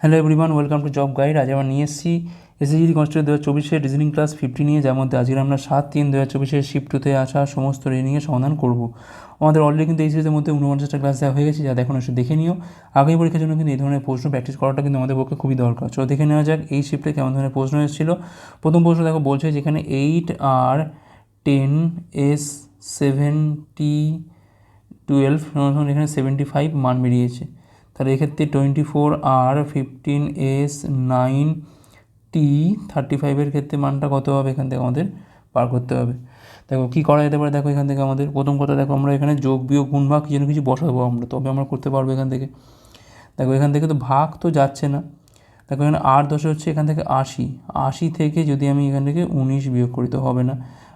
Hello everyone welcome to job guide আজ আমরা নিয়ে এসেছি এসএসজি কনস্টেবল দু হাজার চব্বিশের রিজনিং ক্লাস ফিফটি নিয়ে, যার মধ্যে আজকে আমরা সাত তিন দু হাজার চব্বিশের শিফট টুতে আসা সমস্ত রিজনিংয়ের সমাধান করব। আমাদের অলরেডি কিন্তু এই সিরিজের মধ্যে উনপঞ্চাশটা ক্লাস দেওয়া হয়ে গেছে, যা দেখুন একটু দেখে নিও। আগামী পরীক্ষার জন্য কিন্তু এই ধরনের প্রশ্ন প্র্যাকটিস করাটা কিন্তু আমাদের পক্ষে খুবই দরকার। চলো দেখে নেওয়া যাক এই শিফটে কেমন ধরনের প্রশ্ন এসেছিল। প্রথম প্রশ্ন দেখো, বলছে যেখানে এইট আর টেন এস সেভেন্টি টুয়েলভ এখানে সেভেন্টি ফাইভ মান বেরিয়েছে। তাহলে এক্ষেত্রে টোয়েন্টি ফোর আর ফিফটিন এস নাইন টি থার্টি ফাইভের ক্ষেত্রে মানটা কত হবে? এখান থেকে আমাদের পার করতে হবে। দেখো, কী করা যেতে পারে? দেখো, এখান থেকে আমাদের প্রথম কথা, দেখো, আমরা এখানে যোগ, বিয়োগ, গুণ, ভাগ কিছু কিছু বসাবো আমরা, তবে আমরা করতে পারব এখান থেকে। দেখো, এখান থেকে তো ভাগ তো যাচ্ছে না। দেখো, এখানে আট দশে হচ্ছে এখান থেকে আশি। আশি থেকে যদি আমি এখান থেকে উনিশ বিয়োগ করি তো হবে না।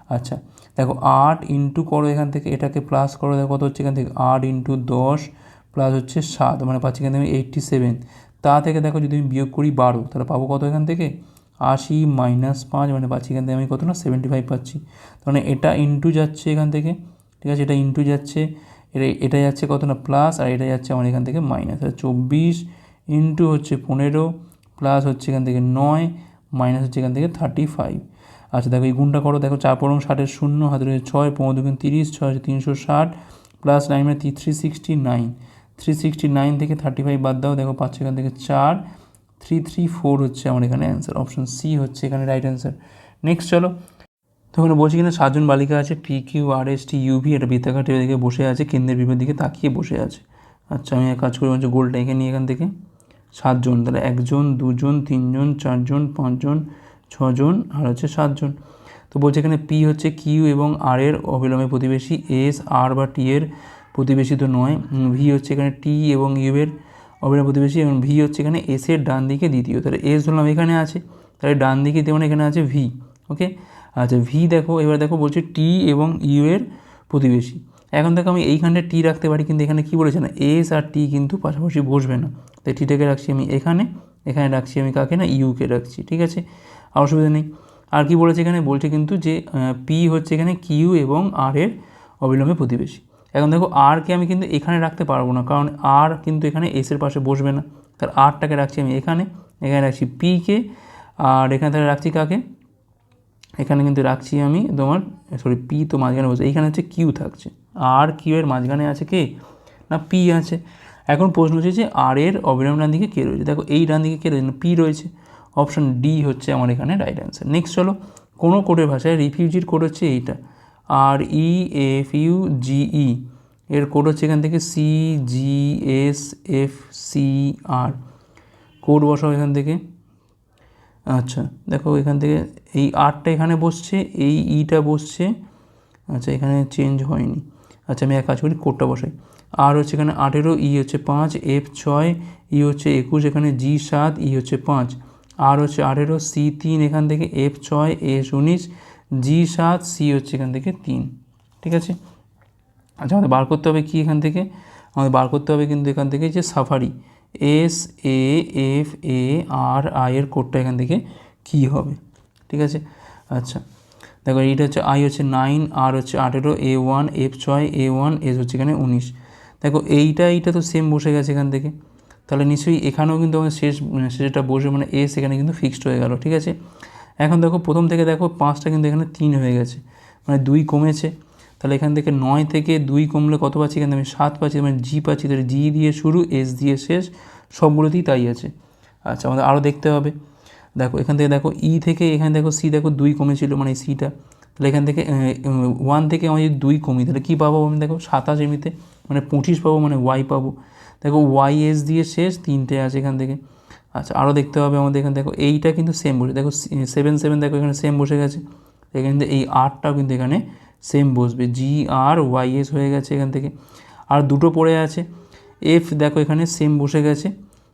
আচ্ছা দেখো, আট ইন্টু করো এখান থেকে, এটাকে প্লাস করো, দেখো, কত হচ্ছে এখান থেকে? আট ইন্টু দশ প্লাস হচ্ছে সাত মানে পাচ্ছি এখান থেকে এইটটি সেভেন তা থেকে দেখো যদি আমি বিয়োগ করি বারো, তাহলে পাবো কত এখান থেকে? আশি মাইনাস পাঁচ মানে পাচ্ছি এখান থেকে আমি কত না? সেভেন্টি ফাইভ পাচ্ছি মানে এটা ইন্টু যাচ্ছে এখান থেকে, ঠিক আছে? এটা ইন্টু যাচ্ছে, এটা এটা যাচ্ছে কত না? প্লাস আর এটা যাচ্ছে আমার এখান থেকে মাইনাস তাহলে চব্বিশ ইন্টু হচ্ছে পনেরো প্লাস হচ্ছে এখান থেকে নয় মাইনাস হচ্ছে এখান থেকে থার্টি ফাইভ আচ্ছা দেখো এই গুণটা করো। দেখো চার পরম ষাটের শূন্য, হাতে রয়েছে ছয়, পনেরো দুগুণ তিরিশ, ছয় তিনশো ষাট প্লাস নাইন মানে three sixty nine three sixty nine থেকে থার্টি ফাইভ বাদ দাও, দেখো পাচ্ছ এখান থেকে চার থ্রি থ্রি ফোর হচ্ছে আমার এখানে অ্যান্সার অপশন সি হচ্ছে এখানে রাইট অ্যান্সার নেক্সট চলো তখন বলছি কিনা, সাতজন বালিকা আছে P Q R S T UV এটা বৃত্তাকার দিকে বসে আছে, কেন্দ্রের বিপরীত দিকে তাকিয়ে বসে আছে। আচ্ছা আমি এক কাজ করি বলছি গোলটা এঁকে নিই এখান থেকে। সাতজন, তাহলে একজন, দুজন, তিনজন, চারজন, পাঁচজন, ছজন, আর হচ্ছে সাতজন। তো বলছে এখানে পি হচ্ছে কিউ এবং আর এর অবিলম্বে প্রতিবেশী এস আর বা টি এর প্রতিবেশী তো নয় ভি হচ্ছে এখানে টি এবং ইউ এর অবিলম্বে প্রতিবেশী এবং ভি হচ্ছে এখানে এস এর ডান দিকে দ্বিতীয়। তাহলে এস ধরলাম এখানে আছে, তাহলে ডান দিকে যেমন এখানে আছে ভি ওকে আচ্ছা ভি দেখো, এবার দেখো বলছে টি এবং ইউ এর প্রতিবেশী। এখন দেখো আমি এইখানটা টি রাখতে পারি, কিন্তু এখানে কী বলেছে না? এস আর টি কিন্তু পাশাপাশি বসবে না। তাই টিটাকে রাখছি আমি এখানে এখানে রাখছি আমি কাকে না? ইউকে রাখছি, ঠিক আছে? আর অসুবিধা নেই। আর কি বলেছে এখানে? বলছে কিন্তু যে পি হচ্ছে এখানে কিউ এবং আর এর অবিলম্বে প্রতিবেশী। এখন দেখো আরকে আমি কিন্তু এখানে রাখতে পারব না, কারণ আর কিন্তু এখানে এসের পাশে বসবে না। তার আরটাকে রাখছি আমি এখানে এখানে রাখছি পিকে আর এখানে তাহলে রাখছি কাকে? এখানে কিন্তু রাখছি আমি তোমার সরি পি তো মাঝখানে বসে, এইখানে হচ্ছে কিউ থাকছে। আর কিউ এর মাঝখানে আছে কে? না পি আছে। এখন প্রশ্ন হচ্ছে যে আর এর অবিরাম ডান দিকে কে রয়েছে? দেখো, এই ডান দিকে কে রয়েছে? না পি রয়েছে। অপশন ডি হচ্ছে আমার এখানে রাইট অ্যান্সার নেক্সট চলো, কোনো কোডের ভাষায় রিফিউজির কোড হচ্ছে এইটা। আর ই এফ ইউ জিই এর কোড হচ্ছে এখান থেকে C G S F C আর কোড বসাও এখান থেকে। আচ্ছা দেখো এখান থেকে এই আরটা এখানে বসছে, এই ইটা বসছে। আচ্ছা এখানে চেঞ্জ হয়নি। আচ্ছা আমি এক কাজ করি কোডটা বসাই। আর হচ্ছে এখানে আঠেরো ই হচ্ছে পাঁচ এফ ছয় ই হচ্ছে একুশ, এখানে জি সাত ই হচ্ছে পাঁচ। আর হচ্ছে আঠেরো সি তিন, এখান থেকে এফ ছয় এস উনিশ জি সাত সি হচ্ছে এখান থেকে তিন, ঠিক আছে? আচ্ছা আমাদের বার করতে হবে কি এখান থেকে? আমাদের বার করতে হবে কিন্তু এখান থেকে যে safari S A F A R I এর কোডটা এখান থেকে কী হবে, ঠিক আছে? আচ্ছা দেখো, এইটা হচ্ছে আই হচ্ছে নাইন আর হচ্ছে আঠেরো এ ওয়ান এফ ছয় এ ওয়ান এস হচ্ছে এখানে উনিশ। দেখো, এইটা এইটা তো সেম বসে গেছে এখান থেকে। তাহলে নিশ্চয়ই এখানেও কিন্তু আমাদের শেষ শেষটা বসে মানে এস এখানে কিন্তু ফিক্সড হয়ে গেল, ঠিক আছে? এখন দেখো প্রথম থেকে দেখো পাঁচটা কিন্তু এখানে তিন হয়ে গেছে। মানে দুই কমেছে। তাহলে এখান থেকে নয় থেকে দুই কমলে কত পাচ্ছি? এখানে আমি সাত পাচ্ছি মানে জি পাচ্ছি। তাহলে জি দিয়ে শুরু এস দিয়ে শেষ, সবগুলোতেই তাই আছে। আচ্ছা আমাদের আরও দেখতে হবে। দেখো, এখান থেকে দেখো ই থেকে, এখানে দেখো সি দেখো দুই কমেছিল মানে সিটা তাহলে এখান থেকে ওয়ান থেকে আমি যদি দুই কমি, তাহলে কী পাবো আমি? দেখো সাতাশ এমনিতে মানে পঁচিশ পাবো মানে ওয়াই পাবো। দেখো ওয়াই এস দিয়ে শেষ, তিনটে আছে এখান থেকে। আচ্ছা আরও দেখতে হবে আমাদের এখানে। দেখো, এইটা কিন্তু সেম বসে, দেখো সেভেন সেভেন দেখো, এখানে সেম বসে গেছে। এখানে এই আটটাও কিন্তু এখানে সেম বসবে। জি আর ওয়াই এস হয়ে গেছে এখান থেকে। আর দুটো পড়ে আছে। এফ দেখো, এখানে সেম বসে গেছে।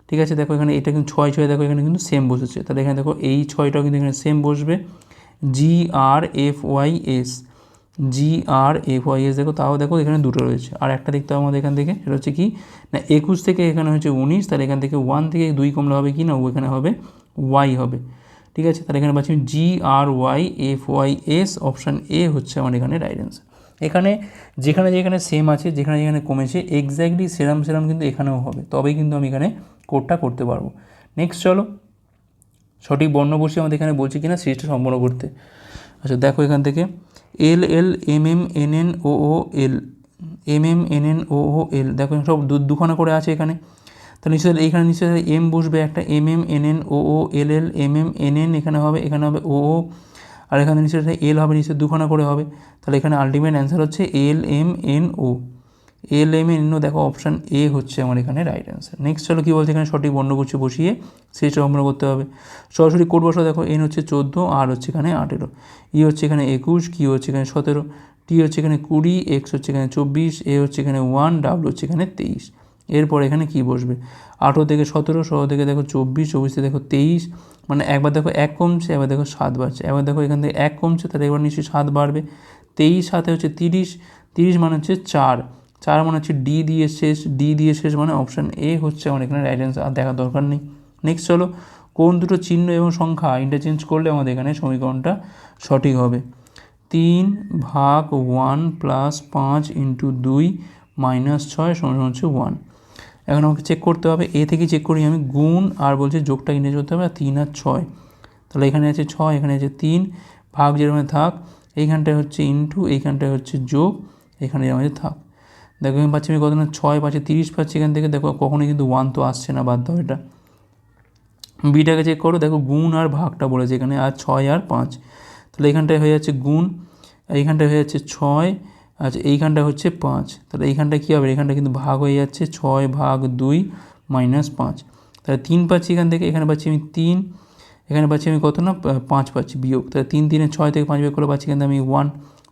ঠিক আছে, দেখো, এখানে এটা কিন্তু ছয় ছয়, দেখো, এখানে কিন্তু সেম বসেছে। তাহলে এখানে দেখো, এই ছয়টাও কিন্তু এখানে সেম বসবে। G R F Y S G R F Y S দেখো, তাও দেখো এখানে দুটো রয়েছে। আর একটা দেখতে হবে আমাদের এখান থেকে, সেটা হচ্ছে কি, না, একুশ থেকে এখানে হচ্ছে উনিশ, তাহলে এখান থেকে ওয়ান থেকে দুই কমলে হবে কি, না, ও এখানে হবে ওয়াই হবে। ঠিক আছে? তাহলে এখানে পাচ্ছি G R Y F Y S option A হচ্ছে আমার এখানে রাইট অ্যান্সার এখানে যেখানে যেখানে সেম আছে, যেখানে যেখানে কমেছে এক্স্যাক্টলি সেরাম সেরাম কিন্তু এখানেও হবে। তবেই কিন্তু আমি এখানে কোডটা করতে পারব। নেক্সট চলো, সঠিক বর্ণ বসিয়ে আমাদের এখানে বলছে কিনা সিরিজটা সম্পূর্ণ করতে। আচ্ছা দেখো এখান থেকে। L L, M M, N N, O O, L. M M, N N, O O, L. দেখো সব দুখানা করে আছে এখানে। তাহলে নিশ্চয়ই এইখানে নিশ্চয়ই এম বসবে একটা। M M, N N, O O, L L, M M, N N এখানে হবে এখানে হবে ও ও। আর এখানে নিশ্চয়ই এল হবে, নিশ্চয়ই দুখানা করে হবে। তাহলে এখানে আলটিমেট অ্যান্সার হচ্ছে L, M, N, O. L M O দেখো অপশান এ হচ্ছে আমার এখানে রাইট অ্যান্সার নেক্সট চলো কী বলছে এখানে? সঠিক বর্ণগুচ্ছ বসিয়ে সিরিজটা সম্পূর্ণ করতে হবে। সরাসরি কোড বসা দেখো এন হচ্ছে চোদ্দ আর হচ্ছে এখানে আঠেরো। ই হচ্ছে এখানে একুশ কি হচ্ছে এখানে সতেরো। টি হচ্ছে এখানে কুড়ি এক্স হচ্ছে এখানে চব্বিশ এ হচ্ছে এখানে ওয়ান ডাব্লু হচ্ছে এখানে তেইশ। এরপর এখানে কি বসবে? আঠেরো থেকে সতেরো ষোলো থেকে দেখো চব্বিশ চব্বিশ দেখো তেইশ। মানে একবার দেখো এক কমছে, একবার দেখো সাত বাড়ছে। একবার দেখো এখান থেকে এক কমছে, তাহলে এবার নিশ্চয়ই সাত বাড়বে। তেইশ সাথে হচ্ছে তিরিশ তিরিশ মানে হচ্ছে চার। চার মানে হচ্ছে ডি দিয়ে শেষ ডি দিয়ে শেষ মানে অপশান এ হচ্ছে আমার এখানে রাইট অ্যান্সার আর দেখার দরকার নেই। নেক্সট চলো, কোন দুটো চিহ্ন এবং সংখ্যা ইন্টারচেঞ্জ করলে আমাদের এখানে সমীকরণটা সঠিক হবে? তিন ভাগ ওয়ান প্লাস পাঁচ ইন্টু দুই মাইনাস ছয় সমান হচ্ছে ওয়ান এখন আমাকে চেক করতে হবে এ থেকে চেক করি আমি, গুণ আর বলছে যোগটা ইংরেজি করতে হবে, আর তিন আর ছয়। তাহলে এখানে আছে ছয়, এখানে আছে তিন, ভাগ যেরকম থাক, এইখানটায় হচ্ছে ইন্টু এইখানটায় হচ্ছে যোগ, এখানে আমাদের থাক। দেখো আমি পাচ্ছি আমি কত না ছয় পাচ্ছি, তিরিশ পাচ্ছি এখান থেকে, দেখো কখনোই কিন্তু ওয়ান তো আসছে না বাধ্য এটা। বিটাকে চেক করো, দেখো গুণ আর ভাগটা বলেছে এখানে, আর ছয় আর পাঁচ। তাহলে এইখানটায় হয়ে যাচ্ছে গুণ, এইখানটায় হয়ে যাচ্ছে ছয় আচ্ছা এইখানটা হচ্ছে পাঁচ। তাহলে এইখানটা কী হবে? এখানটা কিন্তু ভাগ হয়ে যাচ্ছে ছয় ভাগ দুই মাইনাস পাঁচ। তাহলে তিন পাচ্ছি এখান থেকে, এখানে পাচ্ছি আমি তিন, এখানে পাচ্ছি আমি কত না, পাঁচ পাচ্ছি বিয়োগ। তাহলে তিন, তিনে ছয় থেকে পাঁচ বিয়োগ করে পাচ্ছি কিন্তু আমি ওয়ান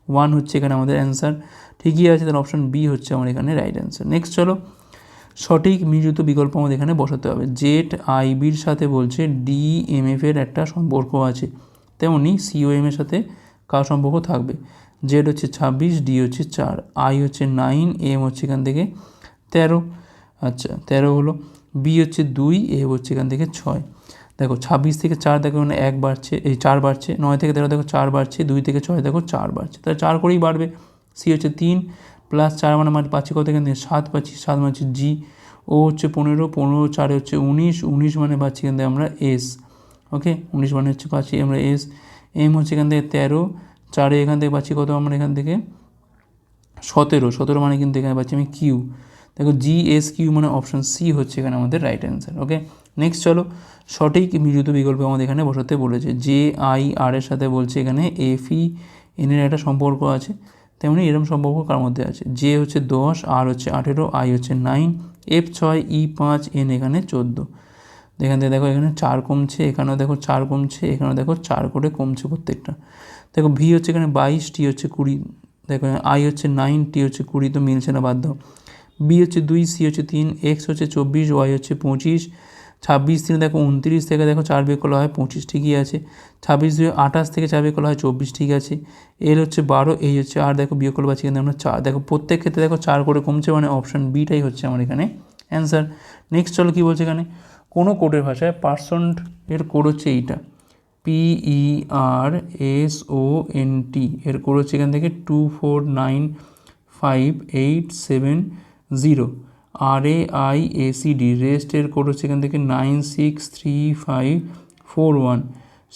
ওয়ান হচ্ছে এখানে আমাদের অ্যান্সার ঠিকই আছে, তাহলে অপশন বি হচ্ছে আমার এখানে রাইট অ্যান্সার নেক্সট চলো। সঠিক মিলিত বিকল্প আমাদের এখানে বসাতে হবে। জেট আইবির সাথে বলছে ডি এম এফ এর একটা সম্পর্ক আছে। তেমনি সিওএম এর সাথে কার সম্পর্ক থাকবে? জেড হচ্ছে ছাব্বিশ ডি হচ্ছে চার আই হচ্ছে নাইন এম হচ্ছে এখান থেকে তেরো। আচ্ছা তেরো হলো। বি হচ্ছে দুই এ হচ্ছে এখান থেকে ছয়। দেখো ছাব্বিশ থেকে চার দেখো মানে এক বাড়ছে, এই চার বাড়ছে, নয় থেকে তেরো দেখো চার বাড়ছে, দুই থেকে ছয় দেখো চার বাড়ছে। তাহলে চার করেই বাড়বে, সি হচ্ছে তিন প্লাস চার মানে মানে পাচ্ছি কত এখান? থেকে সাত পাচ্ছি, সাত মানে হচ্ছে জি ও হচ্ছে পনেরো পনেরো চারে হচ্ছে উনিশ উনিশ মানে পাচ্ছি এখান থেকে আমরা এস ওকে উনিশ মানে হচ্ছে পাচ্ছি আমরা এস এম হচ্ছে এখান থেকে তেরো, চারে এখান থেকে পাচ্ছি কত আমরা এখান থেকে? সতেরো সতেরো মানে কিন্তু এখানে পাচ্ছি আমি কিউ দেখো জি এস কিউ মানে অপশান সি হচ্ছে এখানে আমাদের রাইট অ্যান্সার ওকে নেক্সট চলো, সঠিক মিলিত বিকল্প আমাদের এখানে বসাতে বলেছে। জে আই আর এর সাথে বলছে এখানে এফ ই এন এর একটা সম্পর্ক আছে। তেমনি এরকম সম্পর্ক কার মধ্যে আছে? জে হচ্ছে দশ আর হচ্ছে আঠেরো আই হচ্ছে নাইন এফ ছয় ই পাঁচ এন এখানে চোদ্দ। এখান থেকে দেখো এখানে চার কমছে, এখানেও দেখো চার কমছে, এখানেও দেখো চার করে কমছে প্রত্যেকটা। দেখো ভি হচ্ছে এখানে বাইশ টি হচ্ছে কুড়ি। দেখো আই হচ্ছে নাইন টি হচ্ছে কুড়ি, তো মিলছে না বাধ্য বি হচ্ছে দুই সি হচ্ছে তিন এক্স হচ্ছে চব্বিশ ওয়াই হচ্ছে পঁচিশ ছাব্বিশ দিনে দেখো উনত্রিশ থেকে দেখো চার বিয়োগ করা হয় পঁচিশ, ঠিকই আছে। ছাব্বিশ দুই আঠাশ থেকে চার বিয়োগ করা হয় চব্বিশ, ঠিক আছে। এল হচ্ছে বারো, এই হচ্ছে আর দেখো বিয়োগ করে পাচ্ছি কিন্তু আমরা চার, দেখো প্রত্যেক ক্ষেত্রে দেখো চার করে কমছে মানে অপশান বিটাই হচ্ছে আমার এখানে অ্যান্সার নেক্সট চলো কী বলছে এখানে? কোনো কোডের ভাষায় পার্সেন্ট এর কোড হচ্ছে এইটা। পিই আর এস ও এন টি এর কোড হচ্ছে এখান থেকে two four nine five eight seven zero R A I A C D রেস্টের কোড হচ্ছে এখান থেকে nine six three five four one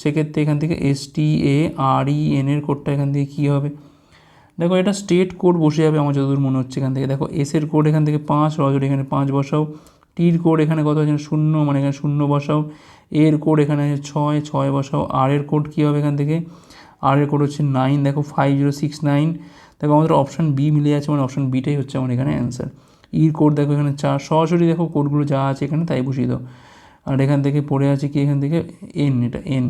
সেক্ষেত্রে এখান থেকে এস টি এ আর ই এন এর কোডটা এখান থেকে কী হবে? দেখো, এটা স্টেট কোড বসে যাবে আমার যতদূর মনে হচ্ছে এখান থেকে। দেখো এস এর কোড এখান থেকে পাঁচ রজর এখানে পাঁচ বসাও। টির কোড এখানে কত আছে? শূন্য মানে এখানে শূন্য বসাও। এর কোড এখানে আছে ছয় ছয় বসাও। আর এর কোড কী হবে এখান থেকে? আর এর কোড হচ্ছে নাইন দেখো ফাইভ জিরো সিক্স নাইন দেখো, আমাদের অপশান বি মিলে আছে মানে অপশান বিটাই হচ্ছে আমার এখানে অ্যান্সার ইর কোড দেখো এখানে চার, সরাসরি দেখো কোডগুলো যা আছে এখানে তাই বসিয়ে দাও। আর এখান থেকে পড়ে আছে কি? এখান থেকে এন এটা এন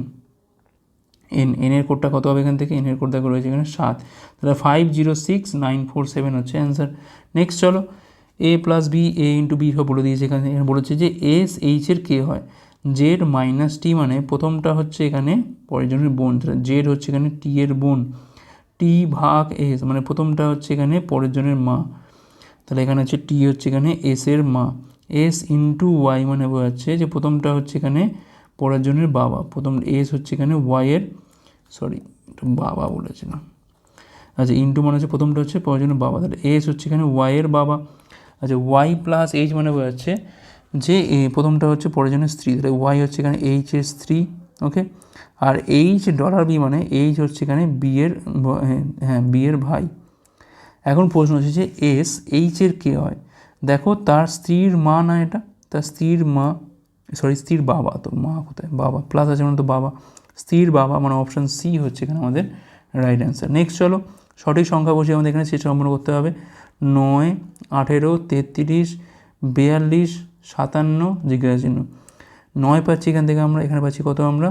এন এন এর কোডটা কত হবে এখান থেকে? এন এর কোড দেখো রয়েছে এখানে সাত। তাহলে five zero six nine four seven হচ্ছে অ্যান্সার নেক্সট চলো A plus B A into B বলে দিয়েছে এখানে। এখানে বলেছে যে এস এইচের কে হয়? জেড মাইনাস টি মানে প্রথমটা হচ্ছে এখানে পরের জনের বোন। জেড হচ্ছে এখানে টি এর বোন। টি ভাগ এস মানে প্রথমটা হচ্ছে এখানে পরের জনের মা। তাহলে এখানে হচ্ছে টি হচ্ছে এখানে এস এর মা। এস ইন্টু ওয়াই মানে বোঝাচ্ছে যে প্রথমটা হচ্ছে এখানে পরের বাবা। প্রথম এস হচ্ছে এখানে ওয়াইয়ের সরি বাবা বলেছে না। আচ্ছা ইন্টু মানে হচ্ছে প্রথমটা হচ্ছে পরের বাবা। তাহলে এস হচ্ছে এখানে ওয়াইয়ের বাবা। আচ্ছা ওয়াই প্লাস এইচ মানে বোঝাচ্ছে যে প্রথমটা হচ্ছে পরিজনের স্ত্রী। তাহলে ওয়াই হচ্ছে এখানে এইচ এর স্ত্রী ওকে আর এইচ ডলার বি মানে এইচ হচ্ছে এখানে বিয়ের হ্যাঁ বিয়ের ভাই। এখন প্রশ্ন হচ্ছে যে এস, এইচ এর কে হয়? দেখো, তার স্ত্রীর মা না এটা? তার স্ত্রীর মা সরি স্ত্রীর বাবা, তো মা কোথায়? বাবা প্লাস আছে মানে তো বাবা। স্ত্রীর বাবা মানে অপশান সি হচ্ছে এখানে আমাদের রাইট অ্যান্সার নেক্সট চলো, সঠিক সংখ্যা বসে আমাদের এখানে সেটা সম্পন্ন করতে হবে। নয়, আঠেরো, তেত্রিশ, বিয়াল্লিশ, সাতান্ন, জিজ্ঞাসা চিহ্ন। নয় পাচ্ছি এখান থেকে আমরা, এখানে পাচ্ছি কত আমরা?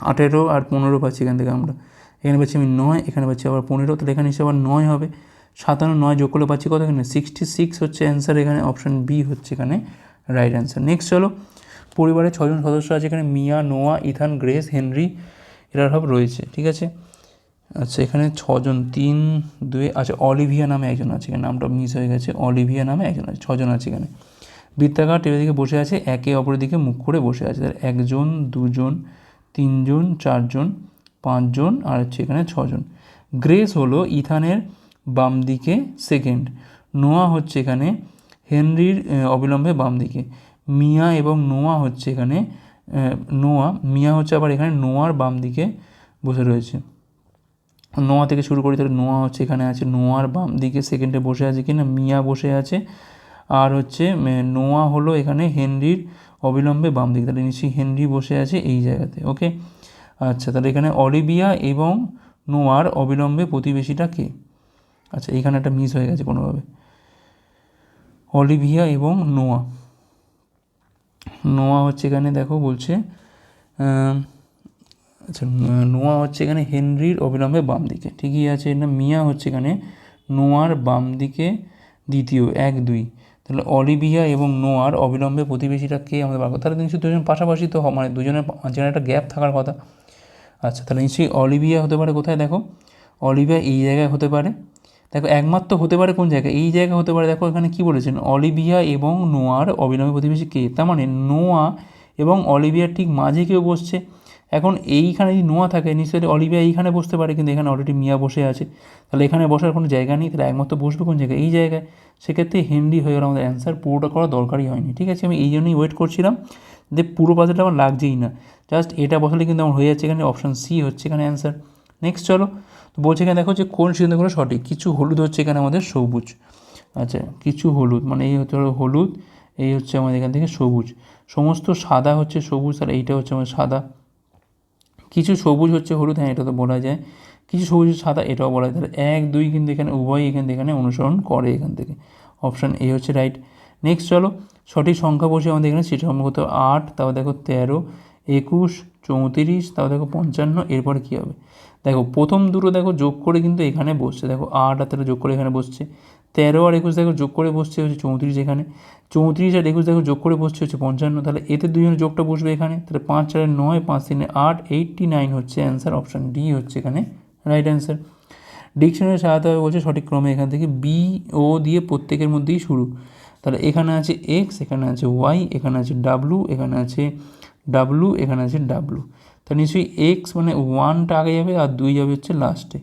আঠেরো আর পনেরো পাচ্ছি এখান থেকে আমরা। এখানে পাচ্ছি আমি নয়, এখানে পাচ্ছি আবার পনেরো তাহলে এখানে হিসেবে আবার নয় হবে। সাতান্ন, নয় যোগ করলে পাচ্ছি কত এখানে? সিক্সটি সিক্স হচ্ছে অ্যান্সার এখানে অপশান বি হচ্ছে এখানে রাইট অ্যান্সার নেক্সট চলো, পরিবারের ছজন সদস্য আছে এখানে, Mia, Noah, Ethan, Grace, Henry, এরা সব রয়েছে, ঠিক আছে? আচ্ছা এখানে ছজন, তিন, দুই আচ্ছা অলিভিয়া নামে একজন আছে এখানে, নামটা মিস হয়ে গেছে, অলিভিয়া নামে একজন আছে, ছজন আছে এখানে। বৃত্তাকার টেবিল দিকে বসে আছে, একে অপরের দিকে মুখ করে বসে আছে, তাহলে একজন, দুজন, তিনজন, চারজন পাঁচজন আর হচ্ছে এখানে ছজন। গ্রেস হলো ইথানের বাম দিকে সেকেন্ড নোয়া হচ্ছে এখানে হেনরির অবিলম্বে বাম দিকে মিয়া এবং নোয়া হচ্ছে এখানে নোয়া, মিয়া হচ্ছে আবার এখানে নোয়ার বাম দিকে বসে রয়েছে। নোয়া থেকে শুরু করি তাহলে নোয়া হচ্ছে এখানে আছে, নোয়ার বাম দিকে সেকেন্ডে বসে আছে কিনা, মিয়া বসে আছে। আর হচ্ছে নোয়া হলো এখানে হেনরির অবিলম্বে বাম দিকে তাহলে নিশ্চয়ই হেনরি বসে আছে এই জায়গাতে ওকে আচ্ছা তাহলে এখানে অলিভিয়া এবং নোয়ার অবিলম্বে প্রতিবেশীটা কে? আচ্ছা এখানে একটা মিস হয়ে গেছে কোনোভাবে। অলিভিয়া এবং নোয়া। নোয়া হচ্ছে এখানে, দেখো, বলছে আচ্ছা নোয়া হচ্ছে এখানে হেনরির অবিলম্বে বাম দিকে। ঠিকই আছে না মিয়া হচ্ছে এখানে নোয়ার বাম দিকে দ্বিতীয়, এক, দুই। তাহলে অলিভিয়া এবং নোয়ার অবিলম্বে প্রতিবেশীটা কে? আমাদের বার তাহলে নিশ্চয়ই দুজন পাশাপাশি তো মানে দুজনের মাঝখানে একটা গ্যাপ থাকার কথা। আচ্ছা তাহলে নিশ্চয়ই অলিভিয়া হতে পারে কোথায়? দেখো, অলিভিয়া এই জায়গায় হতে পারে। দেখো, একমাত্র হতে পারে কোন জায়গায়? এই জায়গায় হতে পারে। দেখো, এখানে কি বলেছেন? অলিভিয়া এবং নোয়ার অবিলম্বে প্রতিবেশী কে? তার মানে নোয়া এবং অলিভিয়ার ঠিক মাঝে কেউ বসছে। এখন এইখানে যদি নোয়া থাকে, নিশ্চয়ই অলিভিয়া এইখানে বসতে পারে, কিন্তু এখানে অলরেডি মিয়া বসে আছে। তাহলে এখানে বসার কোনো জায়গা নেই, তাহলে একমাত্র বসবে কোন জায়গায়? এই জায়গায়। সেক্ষেত্রে হেনরি হয়ে গেল আমাদের অ্যান্সার পুরোটা করা দরকারই হয়নি। ঠিক আছে, আমি এই জন্যই ওয়েট করছিলাম যে পুরো পাজলটা আমার লাগছেই না। জাস্ট এটা বসালে কিন্তু আমার হয়ে যাচ্ছে এখানে অপশান সি হচ্ছে এখানে অ্যান্সার নেক্সট চলো, তো বলছে এখানে দেখো যে কোন সিদ্ধান্তগুলো সঠিক। কিছু হলুদ হচ্ছে এখানে আমাদের সবুজ। আচ্ছা কিছু হলুদ মানে এই হচ্ছে হলো হলুদ, এই হচ্ছে আমাদের এখান থেকে সবুজ। সমস্ত সাদা হচ্ছে সবুজ আর এইটা হচ্ছে আমাদের সাদা। কিছু সবুজ হচ্ছে হলুদ হ্যাঁ এটা তো বলা যায়। কিছু সবুজ সাদা, এটাও বলা যায়। তাহলে এক, দুই কিন্তু এখানে উভয়ই এখান থেকে এখানে অনুসরণ করে এখান থেকে। অপশান এ হচ্ছে রাইট নেক্সট চলো, সঠিক সংখ্যা বসে আমাদের এখানে, সেটা সম্ভবত আট, তারপর দেখো তেরো। একুশ, চৌত্রিশ, তাও দেখো পঞ্চান্ন, এরপরে কী হবে? দেখো, প্রথম দুটো দেখো যোগ করে কিন্তু এখানে বসছে। দেখো, আট আর তেরো যোগ করে এখানে বসছে। তেরো আর একুশ দেখো যোগ করে বসছে হচ্ছে চৌত্রিশ এখানে। চৌত্রিশ আর একুশ দেখো যোগ করে বসছে হচ্ছে পঞ্চান্ন। তাহলে এতে দুজনের যোগটা বসবে এখানে। তাহলে পাঁচ চারে নয়, পাঁচ তিনে আট এইটটি নাইন হচ্ছে অ্যান্সার অপশান ডি হচ্ছে এখানে রাইট অ্যান্সার ডিকশনারি সাহায্য হবে বলছে সঠিক ক্রমে এখান থেকে বি ও দিয়ে প্রত্যেকের মধ্যেই শুরু। তাহলে এখানে আছে এক্স এখানে আছে ওয়াই এখানে আছে ডাব্লু এখানে আছে ডাব্লু এখানে আছে ডাব্লু তা নিশ্চয়ই এক্স মানে ওয়ানটা আগে যাবে আর দুই যাবে হচ্ছে লাস্টে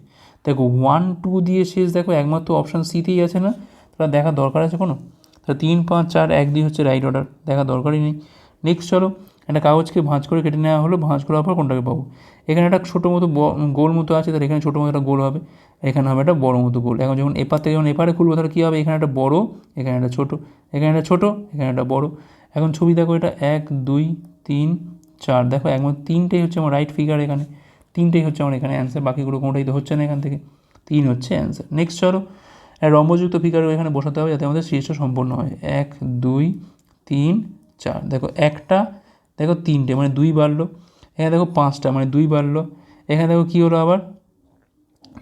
দেখো ওয়ান টু দিয়ে শেষ, দেখো একমাত্র অপশান সিতেই আছে না? তাহলে দেখা দরকার আছে কোনো? তাহলে তিন, পাঁচ, চার, এক দুই হচ্ছে রাইট অর্ডার দেখা দরকারই নেই। নেক্সট চলো, একটা কাগজকে ভাঁজ করে কেটে নেওয়া হলো, ভাঁজ করার পর কোনটাকে পাবো? এখানে একটা ছোটো মতো গোল মতো আছে, তাহলে এখানে ছোটো মতো একটা গোল হবে। এখানে হবে একটা বড় মতো গোল। এখন যখন এপার থেকে যখন এপারে খুলবো, তাহলে কী হবে? এখানে একটা বড়, এখানে একটা ছোটো, এখানে একটা ছোটো, এখানে একটা বড়। এখন ছবি দেখো এটা, এক, দুই তিন, চার, দেখো একমাত্র তিনটেই হচ্ছে আমার রাইট ফিগার এখানে। তিনটেই হচ্ছে আমার এখানে অ্যান্সার বাকিগুলো কোনোটাই তো হচ্ছে না এখান থেকে। তিন হচ্ছে অ্যান্সার নেক্সট চলো। রম্বযুক্ত ফিগার এখানে বসাতে হবে যাতে আমাদের শীর্ষ সম্পন্ন হয়। এক, দুই, তিন, চার। দেখো একটা, দেখো তিনটে মানে দুই বাড়লো। এখানে দেখো পাঁচটা মানে দুই বাড়লো। এখানে দেখো কী হলো আবার?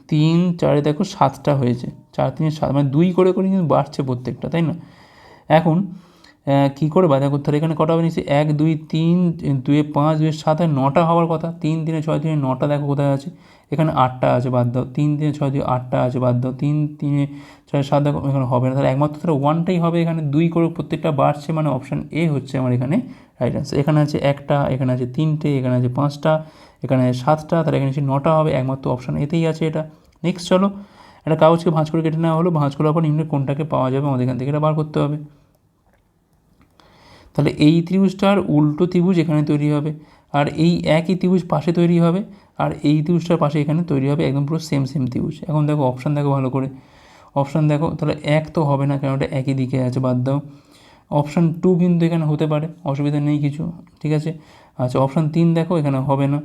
তিন, চারে দেখো সাতটা হয়েছে। চার, তিনে সাত মানে দুই করে করে কিন্তু বাড়ছে প্রত্যেকটা, তাই না? এখন কী করে বাধা করতে হবে? এখানে কটা হবে নিশ্চয়ই? এক, দুই, তিন, দুয়ে পাঁচ, দুয়ে সাত নটা হওয়ার কথা। তিন, তিনে ছয়, তিনে নটা দেখো কোথায় আছে। এখানে আটটা আছে, বাদ দাও। তিন, তিনে ছয়, দিয়ে আটটা আছে, বাদ দাও। তিন, তিনে ছয়, সাত দেখো এখানে হবে না। তাহলে একমাত্র তাহলে ওয়ানটাই হবে এখানে। দুই করে প্রত্যেকটা বাড়ছে মানে অপশান এ হচ্ছে আমার এখানে রাইট আনসার এখানে আছে একটা, এখানে আছে তিনটে, এখানে আছে পাঁচটা, এখানে আছে সাতটা, তাহলে এখানে আছে নটা হবে। একমাত্র অপশান এতেই আছে এটা। নেক্সট চলো। একটা কাগজকে ভাঁজ করে কেটে নেওয়া হলো। ভাঁজ করার পর নিম্নে কোনটাকে পাওয়া যাবে? আমাদের এখান থেকে এটা বার করতে হবে। তাহলে এই ত্রিভুজটার উল্টো ত্রিভুজ এখানে তৈরি হবে, আর এই একই ত্রিভুজ পাশে তৈরি হবে, আর এই ত্রিভুজটার পাশে এখানে তৈরি হবে একদম পুরো সেম সেম ত্রিভুজ। এখন দেখো অপশান দেখো ভালো করে। অপশান দেখো, তাহলে এক তো হবে না, কারণ ওটা একই দিকে আছে, বাদ দাও। অপশান টু কিন্তু এখানে হতে পারে, অসুবিধা নেই কিছু, ঠিক আছে? আচ্ছা অপশান তিন দেখো, এখানে হবে না,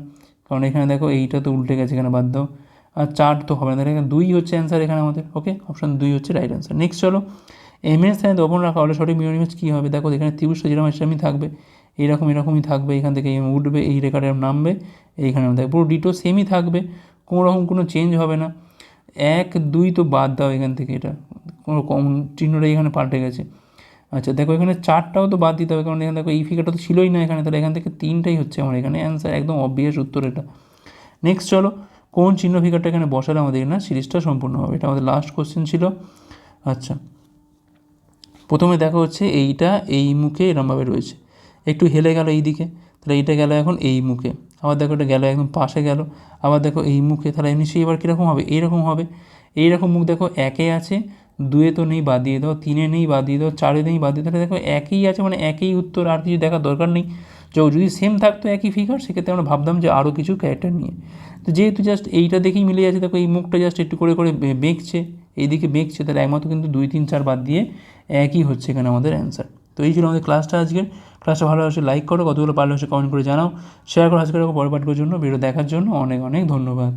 কারণ এখানে দেখো এইটা তো উল্টে গেছে, এখানে বাদ দাও। আর চার তো হবে না, তাহলে এখানে দুই হচ্ছে অ্যান্সার এখানে আমাদের ওকে অপশান দুই হচ্ছে রাইট অ্যান্সার নেক্সট চলো এম এর স্থানে দপন রাখা হলে সঠিক ইমেজ কী হবে? দেখো এখানে ত্রিভুজটা যেরকম সেরকমই থাকবে। এইরকম এরকমই থাকবে। এখান থেকে এম উঠবে, এই রেখাটা নামবে, এইখানে দেখো পুরো ডিটো সেমই থাকবে। কোনো রকম কোনো চেঞ্জ হবে না। এক, দুই তো বাদ দাও এখান থেকে এটা। কোনো কম চিহ্নটা এখানে পাল্টে গেছে। আচ্ছা দেখো এখানে চারটাও তো বাদ দিতে হবে, কারণ এখানে দেখো এই ফিগারটা তো ছিলই না এখানে। তাহলে এখান থেকে তিনটাই হচ্ছে আমার এখানে। অ্যান্সার একদম অবভিয়াস উত্তর এটা। নেক্সট চলো, কোন চিহ্ন ফিগারটা এখানে বসালে আমাদের না সিরিজটা সম্পূর্ণ হবে? এটা আমাদের লাস্ট কোশ্চেন ছিল। আচ্ছা প্রথমে দেখো হচ্ছে এইটা, এই মুখে এরমভাবে রয়েছে। একটু হেলে গেল এই দিকে তাহলে এইটা গেল এখন এই মুখে। আবার দেখো এটা গেল একদম পাশে গেল। আবার দেখো এই মুখে, তাহলে নিশ্চয়ই এবার কীরকম হবে? এইরকম হবে। এইরকম মুখ দেখো একে আছে, দুয়ে তো নেই বাদ দিয়ে দাও, তিনে নেই বাদ দিয়ে দাও, চারে নেই বাদ দিয়ে তাহলে দেখো একই আছে মানে একই উত্তর, আর কিছু দেখার দরকার নেই। যদি সেম থাকতো একই ফিগার সেক্ষেত্রে আমরা ভাবতাম যে আরও কিছু ক্যারেক্টার নিয়ে। তো যেহেতু জাস্ট এইটা দেখেই মিলে যাচ্ছে, দেখো এই মুখটা জাস্ট একটু করে করে বেঁকছে। এইদিকে বেঁকছে তাহলে একমাত্র কিন্তু দুই, তিন, চার বাদ দিয়ে একই হচ্ছে এখানে আমাদের অ্যান্সার তো এই ছিল আমাদের ক্লাসটা আজকের। ক্লাসটা ভালো হচ্ছে লাইক করো, কতগুলো পারলে হচ্ছে কমেন্ট করে জানাও। শেয়ার করো আজকের পরে পাঠকের জন্য। ভিডিও দেখার জন্য অনেক অনেক ধন্যবাদ।